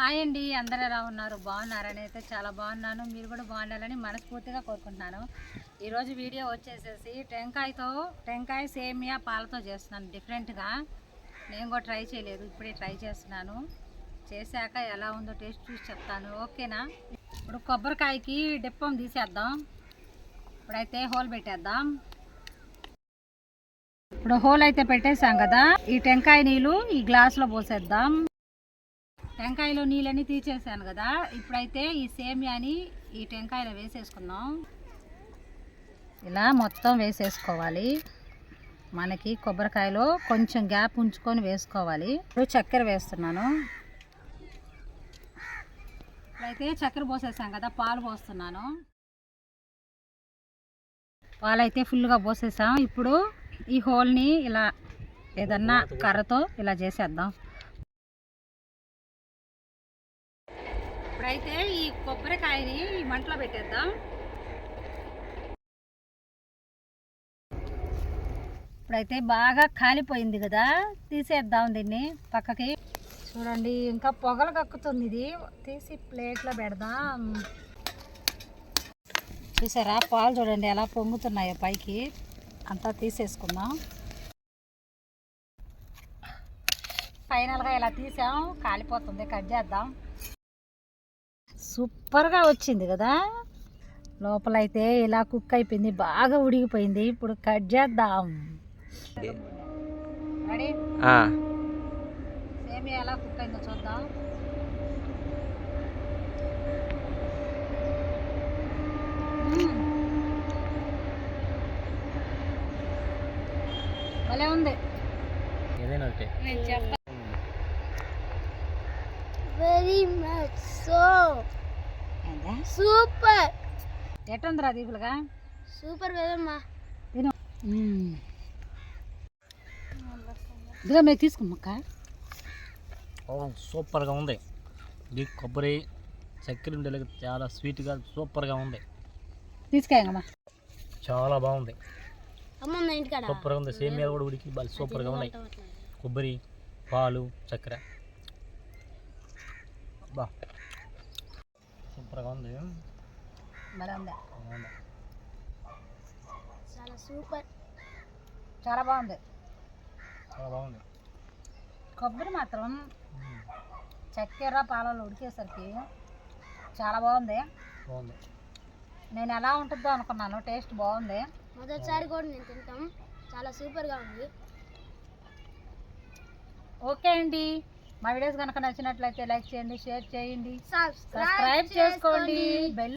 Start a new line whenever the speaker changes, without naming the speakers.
Hi అండి అందరు ఎలా ఉన్నారు? బాగున్నారని అయితే చాలా బాగున్నాను. మీరు కూడా బాగుండాలని మనస్ఫూర్తిగా కోరుకుంటున్నాను. ఈరోజు వీడియో వచ్చేసేసి టెంకాయతో టెంకాయ సేమియా పాలతో చేస్తున్నాను. డిఫరెంట్గా నేను కూడా ట్రై చేయలేదు. ఇప్పుడే ట్రై చేస్తున్నాను. చేశాక ఎలా ఉందో టేస్ట్ చూసి చెప్తాను. ఓకేనా? ఇప్పుడు కొబ్బరికాయకి డిప్పం తీసేద్దాం. ఇప్పుడైతే హోల్ పెట్టేద్దాం. ఇప్పుడు హోల్ అయితే పెట్టేసాం కదా. ఈ టెంకాయ నీళ్ళు ఈ గ్లాస్లో పోసేద్దాం. టెంకాయలో నీళ్ళని తీసేసాను కదా. ఇప్పుడైతే ఈ సేమియాని ఈ టెంకాయలో వేసేసుకుందాం. ఇలా మొత్తం వేసేసుకోవాలి. మనకి కొబ్బరికాయలో కొంచెం గ్యాప్ ఉంచుకొని వేసుకోవాలి. ఇప్పుడు చక్కెర వేస్తున్నాను. ఇప్పుడైతే చక్కెర పోసేసాం కదా పాలు పోస్తున్నాను. పాలు అయితే ఫుల్గా పోసేసాం. ఇప్పుడు ఈ హోల్ని ఇలా ఏదన్నా కర్రతో ఇలా చేసేద్దాం. అయితే ఈ కొబ్బరికాయని ఈ మంటలో పెట్టేద్దాం. ఇప్పుడైతే బాగా కాలిపోయింది కదా తీసేద్దాం దీన్ని పక్కకి. చూడండి ఇంకా పొగలు కక్కుతుంది ఇది. తీసి ప్లేట్లో పెడదాం. చూసారా పాలు చూడండి ఎలా పొంగుతున్నాయో పైకి. అంతా తీసేసుకుందాం. ఫైనల్గా ఇలా తీసాం. కాలిపోతుంది కట్ చేద్దాం. సూపర్గా వచ్చింది కదా. లోపలైతే ఇలా కుక్ అయిపోయింది బాగా ఉడికిపోయింది ఇప్పుడు కట్ చేద్దాం. రెడీ సేమియా ఎలా కుక్ అయిందో చూద్దాం. భలే ఉంది.
ఏదైనా ఒకటే.
Very much so? సూపర్
ఎట్టుందిరా దీపులుగా?
సూపర్ వెదమ్మా
తిను. మ్మ్. ఇదిగో మీరు తీసుకుమ్మక్క.
సూపర్గా ఉంది. ఇది కొబ్బరి చక్కెర ఉండేలాగా చాలా స్వీట్గా సూపర్గా ఉంది.
తీసుకెళ్ళమ్మా.
చాలా బాగుంది.
అమ్మ నా ఇంటికాడ.
సూపర్గా ఉంది. సేమియాలు కూడా ఉడికి బాగా సూపర్గా ఉన్నాయి. కొబ్బరి పాలు చక్కెర. బా. సూపర్గా ఉంది.
భలే ఉంది
బాగుంది.
చాలా సూపర్.
చాలా బాగుంది.
చాలా బాగుంది.
కొబ్బరి మాత్రం. చక్కెర పాలలో ఉడికేసరికి చాలా బాగుంది.
బాగుంది.
నేను ఎలా ఉంటుందో అనుకున్నాను. టేస్ట్ బాగుంది.
మొదటిసారి కూడా నేను తింటాం. చాలా సూపర్గా ఉంది.
ఓకే అండి. మా వీడియోస్ కనుక నచ్చినట్లయితే లైక్ చేయండి షేర్ చేయండి. సబ్స్క్రైబ్ చేసుకోండి. బెల్